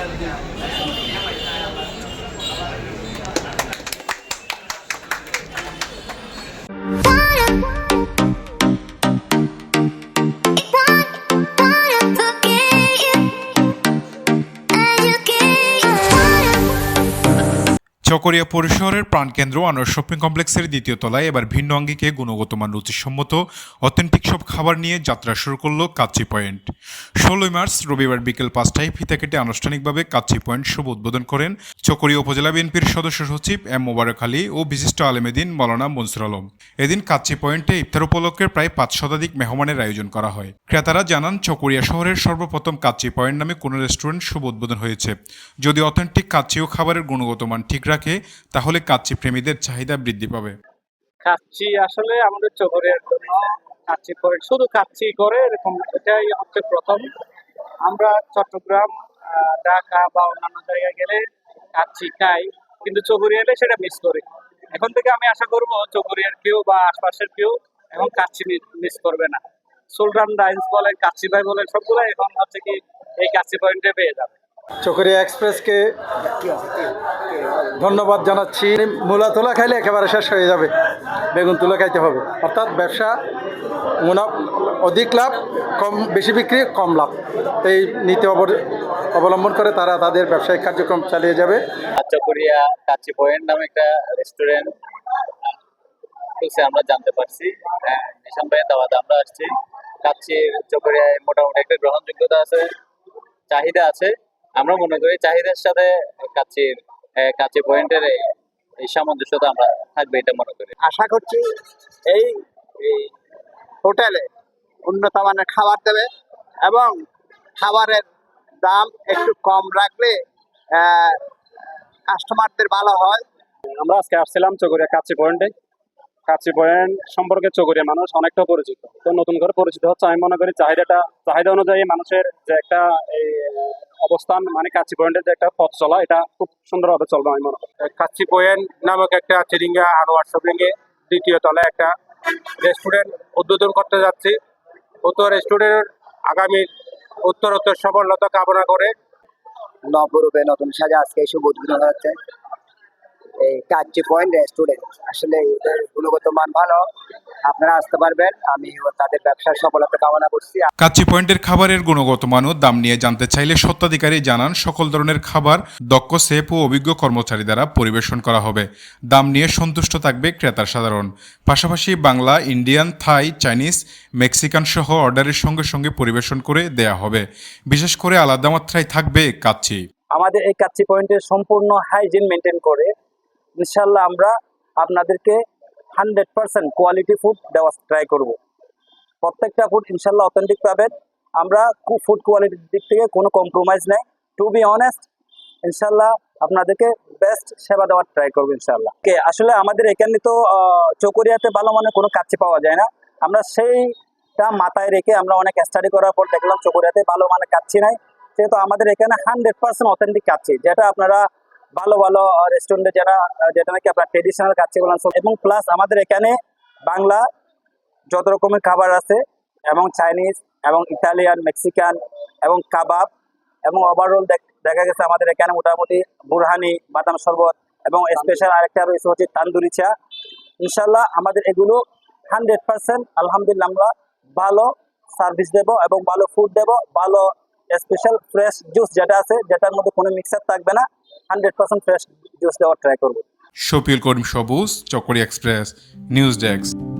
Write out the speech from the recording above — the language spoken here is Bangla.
Yeah. চকরিয়া পৌরশহরের প্রাণকেন্দ্র আনোয়ার শপিং কমপ্লেক্সের দ্বিতীয় তলায় এবার ভিন্ন আঙ্গিকে গুণগত মান রুচিসম্মত অথেন্টিক সব খাবার নিয়ে যাত্রা শুরু করল কাচ্চি পয়েন্ট। ষোলোই মার্চ রবিবার বিকেল পাঁচটায় ফিতা কেটে আনুষ্ঠানিকভাবে কাচ্চি পয়েন্ট শুভ উদ্বোধন করেন চকরিয়া উপজেলা বিএনপির সদস্য সচিব এম মোবারক আলী ও বিশিষ্ট আলেমেদিন মৌলানা মনসুর আলম। এদিন কাচ্চি পয়েন্টে ইফতার উপলক্ষে প্রায় পাঁচ শতাধিক মেহমানের আয়োজন করা হয়। ক্রেতারা জানান, চকরিয়া শহরের সর্বপ্রথম কাচ্চি পয়েন্ট নামে কোনো রেস্টুরেন্ট শুভ উদ্বোধন হয়েছে। যদি অথেন্টিক কাচ্চি ও খাবারের গুণগত মান ঠিক রাখে তাহলে কাচ্চি প্রেমীদের চাহিদা বৃদ্ধি পাবে। কাচ্চি আসলে আমাদের চহরের জন্য কাচ্চি করে, শুধু কাচ্চি করে এরকম এটাই হচ্ছে প্রথম। আমরা চট্টগ্রাম ঢাকা বা অন্যান্য জায়গায় গেলে কাচ্চি খাই, কিন্তু চৌঘুরিয়া এলে সেটা মিস করি। এখন থেকে আমি আশা করব চৌঘুরিয়ার কেউ বা আশপাশের কেউ এখন কাচ্চি মিস করবে না। সুলতান ডাইন্স বলেন, কাচ্চি ভাই বলেন সবগুলো এখন হচ্ছে কি এই কাচ্চি পয়েন্টে পেয়ে যাবে। চকরিয়া এক্সপ্রেসকে ধন্যবাদ জানাচ্ছি। মূলা তুলা খাইলে একেবারে শেষ হয়ে যাবে। বেগুন তুলা খাইতে হবে। অর্থাৎ ব্যবসা মুনাফ অধিক লাভ, কম বেশি বিক্রি, কম লাভ। এই নীতি অবলম্বন করে তারা তাদের ব্যবসায়িক কার্যক্রম চালিয়ে যাবে। চকরিয়া কাচ্চি পয়েন্ট নামে একটা রেস্টুরেন্ট খুলছে, আমরা জানতে পারছি। হ্যাঁ নিশান ভাইয়ের দাওয়াতে আমরা আসছি। কাচ্চির চকরিয়ায় মোটামুটি একটা গ্রহণযোগ্যতা আছে, চাহিদা আছে। আমরা মনে করি চাহিদার সাথে আহ, কাচ্চি পয়েন্টের এই- সামঞ্জস্যতা আমরা থাকবে এটা মনে করি। আশা করছি এই এই হোটেলে উন্নত মানের খাবার দেবে এবং খাবারের দাম একটু কম রাখলে আহ, কাস্টমারদের ভালো হয়। আমরা আজকে আসছিলাম চকরিয়া কাচ্চি পয়েন্টে। কাচ্চি পয়েন্ট সম্পর্কে চকরিয়া মানুষ অনেকটা পরিচিত। তো নতুন করে পরিচিত হচ্ছে আমি মনে করি চাহিদাটা চাহিদা অনুযায়ী মানুষের যে একটা এই অবস্থান মানে কাচ্চি পয়েন্টের যে একটা পথ চলা এটা খুব সুন্দরভাবে চলবে আমি মনে করি। কাচ্চি পয়েন্ট নামক একটা চিরিঙ্গা আর শপিং এ দ্বিতীয় তলায় একটা রেস্টুরেন্ট উদ্বোধন করতে যাচ্ছি। উত্তর রেস্টুরেন্টের আগামী উত্তরোত্তর সফলতা কামনা করে। নবরূপে নতুন সাজে আজকে শুভ উদ্বোধন হচ্ছে। এই কাচ্চি পয়েন্ট রেস্টুরেন্ট আসলে এদের গুণগত মান ভালো আপনারা আসতে পারবেন আমি তাদের ব্যবসার সফলতা কামনা করছি। কাচ্চি পয়েন্টের খাবারের গুণগত মান ও দাম নিয়ে জানতে চাইলে সত্ত্বাধিকারী জানান সকল ধরনের খাবার দক্ষ সেফ ও অভিজ্ঞ কর্মচারী দ্বারা পরিবেশন করা হবে। দাম নিয়ে সন্তুষ্ট থাকবে ক্রেতার সাধারণ। পাশাপাশি Bangla Indian Thai Chinese Mexican সহ অর্ডারের সঙ্গে সঙ্গে পরিবেশন করে দেয়া হবে। বিশেষ করে আলাদা মাত্রায় থাকবে কাচ্চি। আমাদের এই কাচ্চি পয়েন্টে সম্পূর্ণ হাইজিন মেনটেন করে ইনশাল্লাহ আমরা আপনাদেরকে হান্ড্রেড পার্সেন্ট কোয়ালিটি ফুড দেওয়ার ট্রাই করব। প্রত্যেকটা ফুড ইনশাল্লাহ অথেন্টিক পাবেন। আমরা ফুড কোয়ালিটির দিক থেকে কোনো কম্প্রোমাইজ নেই। টু বি অনেস্ট ইনশাল্লাহ আপনাদেরকে বেস্ট সেবা দেওয়ার ট্রাই করব ইনশাল্লাহ কে আসলে আমাদের এখানে তো চকরিয়াতে ভালো মানে কোনো কাচ্চি পাওয়া যায় না। আমরা সেইটা মাথায় রেখে আমরা অনেক স্টাডি করার পর দেখলাম চকরিয়াতে ভালো মানে কাচ্চি নাই। সেহেতু আমাদের এখানে হান্ড্রেড পার্সেন্ট অথেন্টিক কাচ্চি, যেটা আপনারা ভালো ভালো রেস্টুরেন্টে যারা যেটা নাকি আপনার ট্রেডিশনাল কাচ্চি বলেন এবং প্লাস আমাদের এখানে বাংলা যত রকমের খাবার আছে, এবং চাইনিজ এবং ইটালিয়ান মেক্সিকান এবং কাবাব, এবং ওভারঅল দেখা গেছে আমাদের এখানে মোটামুটি বুরহানি, বাদাম শরবত, এবং স্পেশাল আরেকটা রয়েছে হচ্ছে তান্দুরি চা। ইনশাল্লাহ আমাদের এগুলো হান্ড্রেড পার্সেন্ট আলহামদুলিল্লাহ আমরা ভালো সার্ভিস দেব এবং ভালো ফুড দেব, ভালো স্পেশাল ফ্রেশ জুস যেটা আছে, যেটার মধ্যে কোনো মিক্সার থাকবে না। হান্ড্রেড পার্সেন্ট ফ্রেশ জুস দেওয়ার ট্রাই করব। শফিউল করিম সবুজ চকরি এক্সপ্রেস নিউজ ডেস্ক।